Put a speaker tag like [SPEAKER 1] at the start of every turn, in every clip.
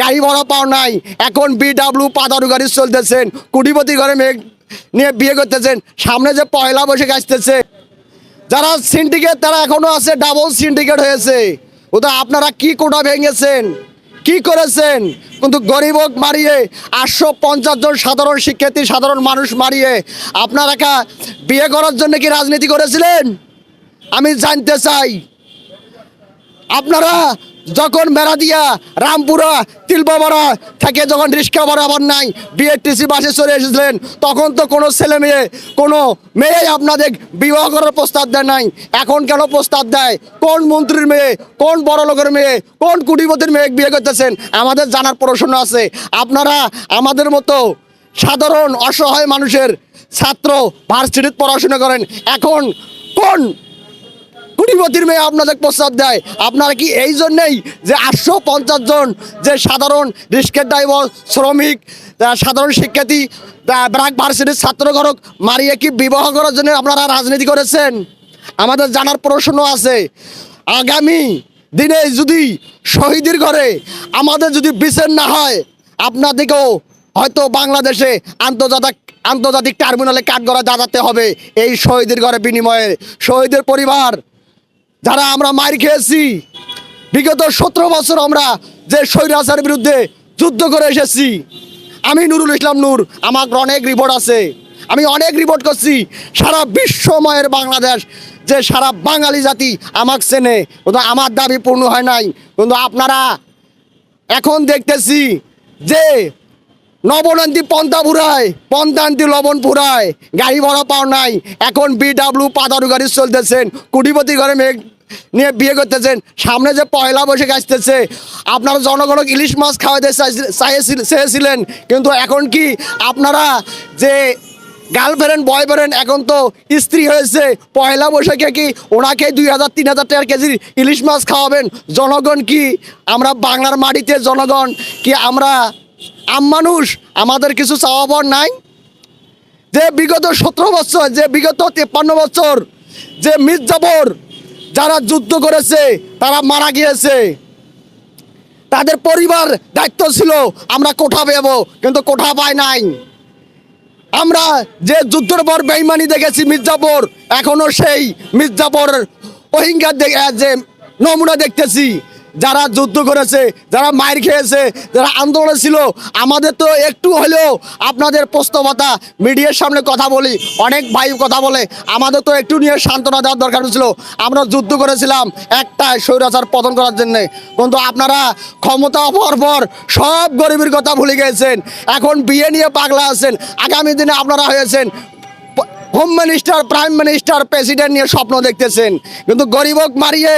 [SPEAKER 1] গাড়ি ভাড়া পাও নাই। এখন বিডাব্লিউ পাদারু গাড়ি চলতেছেন, কুটিপতি ঘরে মেয়ে নিয়ে বিয়ে করতেছেন, সামনে যে পয়লা বসে আসতেছে। যারা সিন্ডিকেট তারা এখনও আছে ডাবল সিন্ডিকেট হয়েছে। ওটা আপনারা কি কোটা ভেঙেছেন? কি করেছেন? কিন্তু গরিবক মারিয়ে, আটশো পঞ্চাশ জন সাধারণ শিক্ষার্থী, সাধারণ মানুষ মারিয়ে, আপনারা বিয়ে করার জন্য কি রাজনীতি করেছিলেন? আমি জানতে চাই। আপনারা যখন মেরা দিয়া রামপুরা, তিলবাবাড়া থেকে যখন রিক্সা বরাবর নাই বিএটিসি বাসে চলে এসেছিলেন, তখন তো কোনো ছেলে মেয়ে, কোনো মেয়ে আপনাদের বিবাহ করার প্রস্তাব দেয় নাই। এখন কেন প্রস্তাব দেয়? কোন মন্ত্রীর মেয়ে, কোন বড় লোকের মেয়ে, কোন কুটিপতির মেয়ে বিয়ে করতেছেন? আমাদের জানার প্রশ্ন আছে। আপনারা আমাদের মতো সাধারণ অসহায় মানুষের ছাত্র, ভার্সিটিতে পড়াশোনা করেন, এখন কোন কুড়িপতির মেয়ে আপনাদের প্রস্তাব দেয়। আপনারা কি এই জন্যেই যে আটশো পঞ্চাশ জন যে সাধারণ রিস্কের ড্রাইভার শ্রমিক সাধারণ শিক্ষার্থী ব্রাক ভার্সিটির ছাত্রঘরক মারিয়ে কি বিবাহ করার জন্য আপনারা রাজনীতি করেছেন? আমাদের জানার প্রশ্ন আছে। আগামী দিনে যদি শহীদের ঘরে আমাদের যদি বিচার না হয়, আপনাদেরকেও হয়তো বাংলাদেশে আন্তর্জাতিক আন্তর্জাতিক টার্মিনালে কাঠগড়া দাঁড়াতে হবে এই শহীদের ঘরে বিনিময়ে। শহীদের পরিবার যারা আমরা মার খেয়েছি, বিগত সতেরো বছর আমরা যে স্বৈরাচারের বিরুদ্ধে যুদ্ধ করে এসেছি, আমি নুরুল ইসলাম নূর আমার অনেক রিপোর্ট আছে। আমি অনেক রিপোর্ট করছি, সারা বিশ্বময়ের বাংলাদেশ যে সারা বাঙালি জাতি আমাকে চেনে। কিন্তু আমার দাবি পূর্ণ হয় নাই। কিন্তু আপনারা এখন দেখতেছি যে নবনন্দী পন্থা পুরায় পন্থান্তি লবণ পুরায় গাড়ি ভাড়া পাও নাই। এখন বিডাব্লিউ পাদারু গাড়ি চলতেছেন, কুটিপতি ঘরে মেয়ে নিয়ে বিয়ে করতেছেন, সামনে যে পয়লা বৈশাখ আসতেছে, আপনারা জনগণক ইলিশ মাছ খাওয়াতে চেয়েছিলেন, কিন্তু এখন কি আপনারা যে গার্লফ্রেন্ড, বয়ফ্রেন্ড, এখন তো স্ত্রী হয়েছে, পয়লা বৈশাখে কি ওনাকে দুই হাজার, তিন হাজার টাকার কেজির ইলিশ মাছ খাওয়াবেন? জনগণ কি আমরা বাংলার মাটিতে, জনগণ কি আমরা আম মানুষ, আমাদের কিছু চাওয়া পাওয়ার নাই। যে বিগত সতেরো বছর, যে বিগত তেপ্পান্ন বছর, যে মির্জাবর যারা যুদ্ধ করেছে, তারা মারা গিয়েছে। তাদের পরিবার দায়িত্ব ছিল, আমরা কোঠা পেব কিন্তু কোঠা পায় নাই। আমরা যে যুদ্ধের পর বেইমানি দেখেছি মির্জাপুর এখনও সেই মির্জাপুর দেখে যে নমুনা দেখতেছি। যারা যুদ্ধ করেছে, যারা মায়ের খেয়েছে, যারা আন্দোলনে ছিল, আমাদের তো একটু হলেও আপনাদের প্রস্তাবতা মিডিয়ার সামনে কথা বলি, অনেক ভাই কথা বলে, আমাদের তো একটু নিয়ে সান্ত্বনা দেওয়ার দরকার ছিল। আমরা যুদ্ধ করেছিলাম একটা স্বৈরাচার পতন করার জন্যে। কিন্তু আপনারা ক্ষমতা হওয়ার পর সব গরিবের কথা ভুলে গেছেন এখন বিয়ে নিয়ে পাগলা আছেন। আগামী দিনে আপনারা হয়েছেন home minister, prime minister, president নিয়ে স্বপ্ন দেখতেছেন। কিন্তু গরিবক মারিয়ে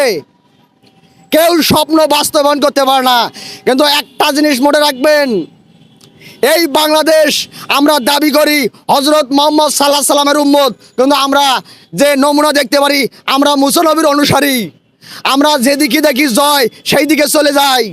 [SPEAKER 1] কেউ স্বপ্ন বাস্তবায়ন করতে পারে না। কিন্তু একটা জিনিস মনে রাখবেন, এই বাংলাদেশ আমরা দাবি করি হজরত মোহাম্মদ সাল্লাহ সাল্লামের উম্মত। কিন্তু আমরা যে নমুনা দেখতে পারি, আমরা মুসলমির অনুসারী। আমরা যেদিকে দেখি জয় সেই দিকে চলে যাই।